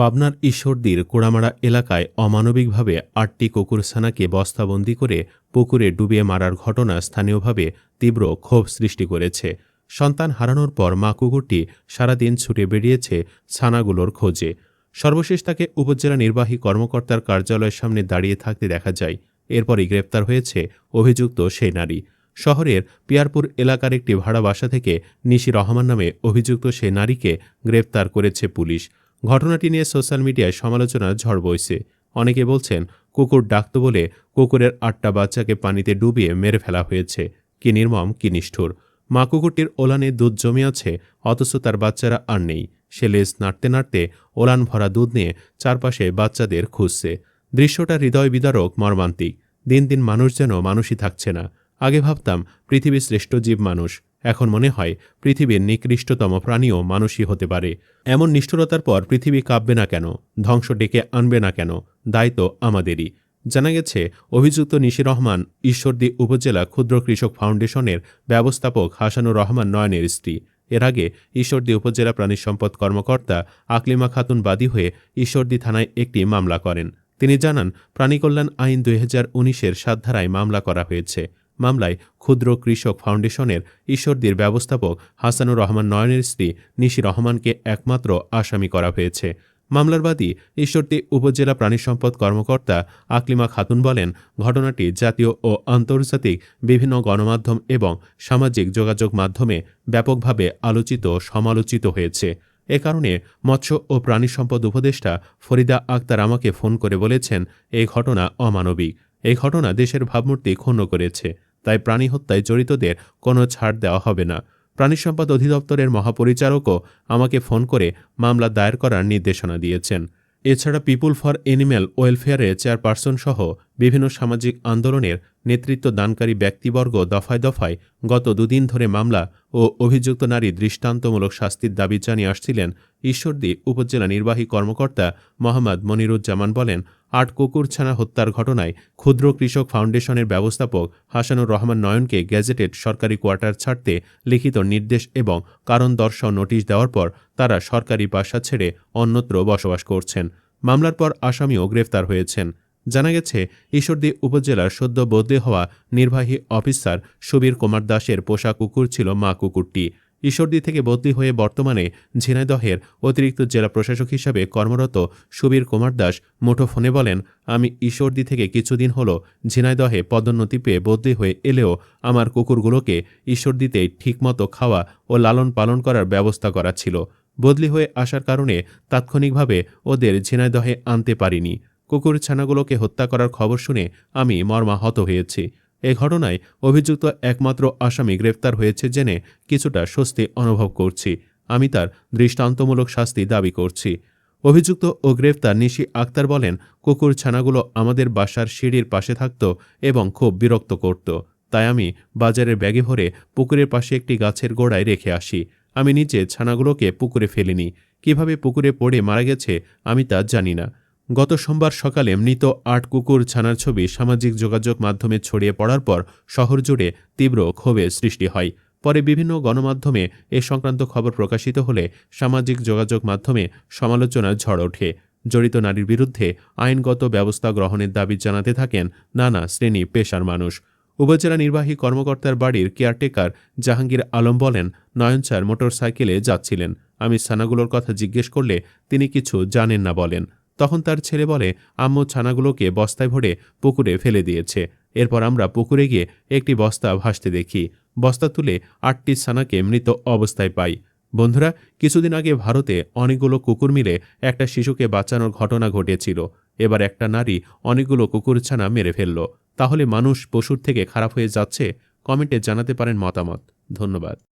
পাবনার ঈশ্বরদীর কোড়ামারা এলাকায় অমানবিকভাবে আটটি কুকুরছানাকে বস্তাবন্দি করে পুকুরে ডুবিয়ে মারার ঘটনা স্থানীয়ভাবে তীব্র ক্ষোভ সৃষ্টি করেছে। সন্তান হারানোর পর মা কুকুরটি সারাদিন ছুটে বেরিয়েছে ছানাগুলোর খোঁজে। সর্বশেষ তাকে উপজেলা নির্বাহী কর্মকর্তার কার্যালয়ের সামনে দাঁড়িয়ে থাকতে দেখা যায়। এরপরই গ্রেপ্তার হয়েছে অভিযুক্ত সেই নারী। শহরের পিয়ারপুর এলাকার একটি ভাড়া বাসা থেকে নিশি রহমান নামে অভিযুক্ত সেই নারীকে গ্রেপ্তার করেছে পুলিশ। ঘটনাটি নিয়ে সোশ্যাল মিডিয়ায় সমালোচনার ঝড় বইছে। অনেকে বলছেন, কুকুর ডাকত বলে কুকুরের আটটা বাচ্চাকে পানিতে ডুবিয়ে মেরে ফেলা হয়েছে। কি নির্মম, কি নিষ্ঠুর। মা কুকুরটির ওলানে দুধ জমে আছে, অথচ তার বাচ্চারা আর নেই। সে লেজ নাড়তে নাড়তে ওলান ভরা দুধ নিয়ে চারপাশে বাচ্চাদের খুঁজছে। দৃশ্যটা হৃদয় বিদারক, মর্মান্তিক। দিন দিন মানুষ যেন মানুষই থাকছে না। আগে ভাবতাম পৃথিবীর শ্রেষ্ঠ জীব মানুষ। এখন মনে হয় পৃথিবীর নিকৃষ্টতম প্রাণীও মানুষই হতে পারে। এমন নিষ্ঠুরতার পর পৃথিবী কাঁপবে না কেন? ধ্বংস ডেকে আনবে না কেন? দায়িত্ব আমাদেরই। জানা গেছে, অভিযুক্ত নিশি রহমান ঈশ্বরদী উপজেলা ক্ষুদ্র কৃষক ফাউন্ডেশনের ব্যবস্থাপক হাসানুর রহমান নয়নের স্ত্রী। এর আগে ঈশ্বরদী উপজেলা প্রাণী সম্পদ কর্মকর্তা আকলিমা খাতুন বাদী হয়ে ঈশ্বরদী থানায় একটি মামলা করেন। তিনি জানান, প্রাণীকল্যাণ আইন দুই হাজার উনিশের সাত ধারায় মামলা করা হয়েছে। মামলায় ক্ষুদ্র কৃষক ফাউন্ডেশনের ঈশ্বরদীর ব্যবস্থাপক হাসানুর রহমান নয়নের স্ত্রী নিশি রহমানকে একমাত্র আসামি করা হয়েছে। মামলার বাদী ঈশ্বরদী উপজেলা প্রাণী সম্পদ কর্মকর্তা আকলিমা খাতুন বলেন, ঘটনাটি জাতীয় ও আন্তর্জাতিক বিভিন্ন গণমাধ্যম এবং সামাজিক যোগাযোগ মাধ্যমে ব্যাপকভাবে আলোচিত সমালোচিত হয়েছে। এ কারণে মৎস্য ও প্রাণী সম্পদ উপদেষ্টা ফরিদা আক্তার আমাকে ফোন করে বলেছেন, এই ঘটনা অমানবিক। এই ঘটনা দেশের ভাবমূর্তি ক্ষুণ্ণ করেছে। তাই প্রাণী হত্যায় জড়িতদের কোনো ছাড় দেওয়া হবে না। প্রাণী সম্পদ অধিদপ্তরের মহাপরিচারকও আমাকে ফোন করে মামলা দায়ের করার নির্দেশনা দিয়েছেন। এছাড়া পিপুল ফর এনিম্যাল ওয়েলফেয়ারের চেয়ারপারসন সহ বিভিন্ন সামাজিক আন্দোলনের নেতৃত্ব দানকারী ব্যক্তিবর্গ দফায় দফায় গত দুদিন ধরে মামলা ও অভিযুক্ত নারী দৃষ্টান্তমূলক শাস্তির দাবি জানিয়ে আসছিলেন ঈশ্বরদী উপজেলা নির্বাহী কর্মকর্তা মোহাম্মদ মনিরুজ্জামান বলেন আট কুকুরছানা হত্যার ঘটনায় ক্ষুদ্র কৃষক ফাউন্ডেশনের ব্যবস্থাপক হাসানুর রহমান নয়নকে গ্যাজেটেড সরকারি কোয়ার্টার ছাড়তে লিখিত নির্দেশ এবং কারণ দর্শন নোটিশ দেওয়ার পর তারা সরকারি বাসা ছেড়ে অন্যত্র বসবাস করছেন। মামলার পর আসামিও গ্রেফতার হয়েছেন। জানা গেছে, ঈশ্বরদী উপজেলার সদ্য বদলি হওয়া নির্বাহী অফিসার সুবীর কুমার দাসের পোষা কুকুর ছিল মা কুকুরটি। ঈশ্বরদী থেকে বদলি হয়ে বর্তমানে ঝিনাইদহের অতিরিক্ত জেলা প্রশাসক হিসাবে কর্মরত সুবীর কুমার দাস মুঠোফোনে বলেন, আমি ঈশ্বরদী থেকে কিছুদিন হলো ঝিনাইদহে পদোন্নতি পেয়ে বদলি হয়ে এলেও আমার কুকুরগুলোকে ঈশ্বরদীতে ঠিকমতো খাওয়া ও লালন পালন করার ব্যবস্থা করা ছিল। বদলি হয়ে আসার কারণে তাৎক্ষণিকভাবে ওদের ঝিনাইদহে আনতে পারিনি। কুকুর ছানাগুলোকে হত্যা করার খবর শুনে আমি মর্মাহত হয়েছি। এ ঘটনায় অভিযুক্ত একমাত্র আসামি গ্রেফতার হয়েছে জেনে কিছুটা স্বস্তি অনুভব করছি। আমি তার দৃষ্টান্তমূলক শাস্তি দাবি করছি। অভিযুক্ত ও গ্রেফতার নিশি আক্তার বলেন, কুকুর ছানাগুলো আমাদের বাসার সিঁড়ির পাশে থাকত এবং খুব বিরক্ত করত। তাই আমি বাজারের ব্যাগে ভরে পুকুরের পাশে একটি গাছের গোড়ায় রেখে আসি। আমি নিচে ছানাগুলোকে পুকুরে ফেলিনি। কীভাবে পুকুরে পড়ে মারা গেছে আমি তা জানি না। গত সোমবার সকালে মৃত আট কুকুর ছানার ছবি সামাজিক যোগাযোগ মাধ্যমে ছড়িয়ে পড়ার পর শহর জুড়ে তীব্র ক্ষোভের সৃষ্টি হয়। পরে বিভিন্ন গণমাধ্যমে এ সংক্রান্ত খবর প্রকাশিত হলে সামাজিক যোগাযোগ মাধ্যমে সমালোচনার ঝড় ওঠে। জড়িত নারীর বিরুদ্ধে আইনগত ব্যবস্থা গ্রহণের দাবি জানাতে থাকেন নানা শ্রেণি পেশার মানুষ। উপজেলা নির্বাহী কর্মকর্তার বাড়ির কেয়ারটেকার জাহাঙ্গীর আলম বলেন নয়নচার মোটরসাইকেলে যাচ্ছিলেন। আমি ছানাগুলোর কথা জিজ্ঞেস করলে তিনি কিছু জানেন না বলেন। তখন তার ছেলে বলে, আম্মু ছানাগুলোকে বস্তায় ভরে পুকুরে ফেলে দিয়েছে। এরপর আমরা পুকুরে গিয়ে একটি বস্তা ভাসতে দেখি। বস্তা তুলে আটটি ছানাকে মৃত অবস্থায় পাই। বন্ধুরা, কিছুদিন আগে ভারতে অনেকগুলো কুকুর মিলে একটা শিশুকে বাঁচানোর ঘটনা ঘটেছিল। এবার একটা নারী অনেকগুলো কুকুর ছানা মেরে ফেলল। তাহলে মানুষ পশুর থেকে খারাপ হয়ে যাচ্ছে? কমেন্টে জানাতে পারেন মতামত। ধন্যবাদ।